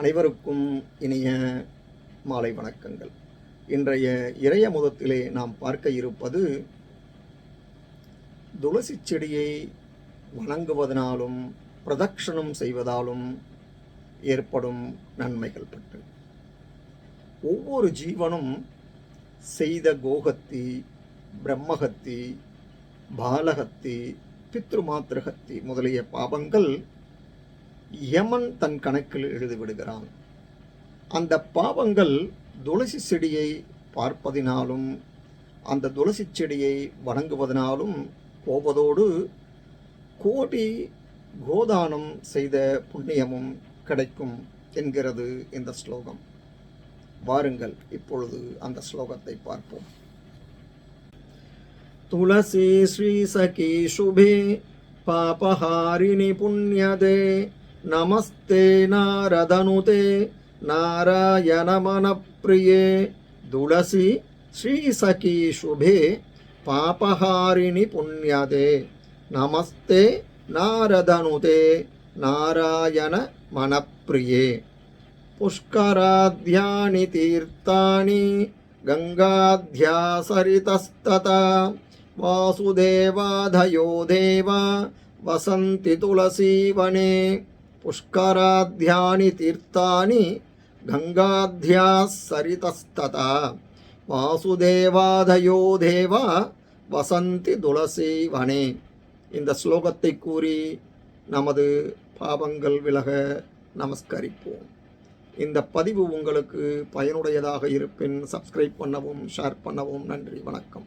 அனைவருக்கும் இனிய மாலை வணக்கங்கள். இன்றைய இறைய முதத்திலே நாம் பார்க்க இருப்பது துளசி செடியை வணங்குவதனாலும் பிரதட்சணம் செய்வதாலும் ஏற்படும் நன்மைகள் பற்றி. ஒவ்வொரு ஜீவனும் செய்த கோகத்தி பிரம்மகத்தி பாலகத்தி பித்ரு பித்ருமாத்திரஹத்தி முதலிய பாவங்கள் யமன் தன் கணக்கில் எழுதிவிடுகிறான். அந்த பாவங்கள் துளசி செடியை பார்ப்பதினாலும் அந்த துளசி செடியை வணங்குவதனாலும் போவதோடு கோடி கோதானம் செய்த புண்ணியமும் கிடைக்கும் என்கிறது இந்த ஸ்லோகம். வாருங்கள் இப்பொழுது அந்த ஸ்லோகத்தை பார்ப்போம். துளசி ஸ்ரீ சகி சுபே பாபஹாரிணி புண்ணியதே నమస్తే నారదనుతే నారాయణమనప్రియే. తులసి శ్రీసఖీ శుభే పాపహారిణి పుణ్యతే. నమస్తే నారదనుతే నారాయణ మనప్రియే పుష్కరాధ్యాని తీర్థాని గంగాధ్యాసరితస్తత. వాసుదేవాధయో దేవ వసంతి తులసీవనే. புஷ்கராத்தியானி தீர்த்தானி கங்காத்தியா சரிதஸ்ததா வாசுதேவாதயோ தேவா வசந்தி துளசி வனே இந்த ஸ்லோகத்தை கூறி நமது பாவங்கள் விலக நமஸ்கரிப்போம். இந்த பதிவு உங்களுக்கு பயனுடையதாக இருப்பின் சப்ஸ்கிரைப் பண்ணவும் ஷேர் பண்ணவும் நன்றி வணக்கம்.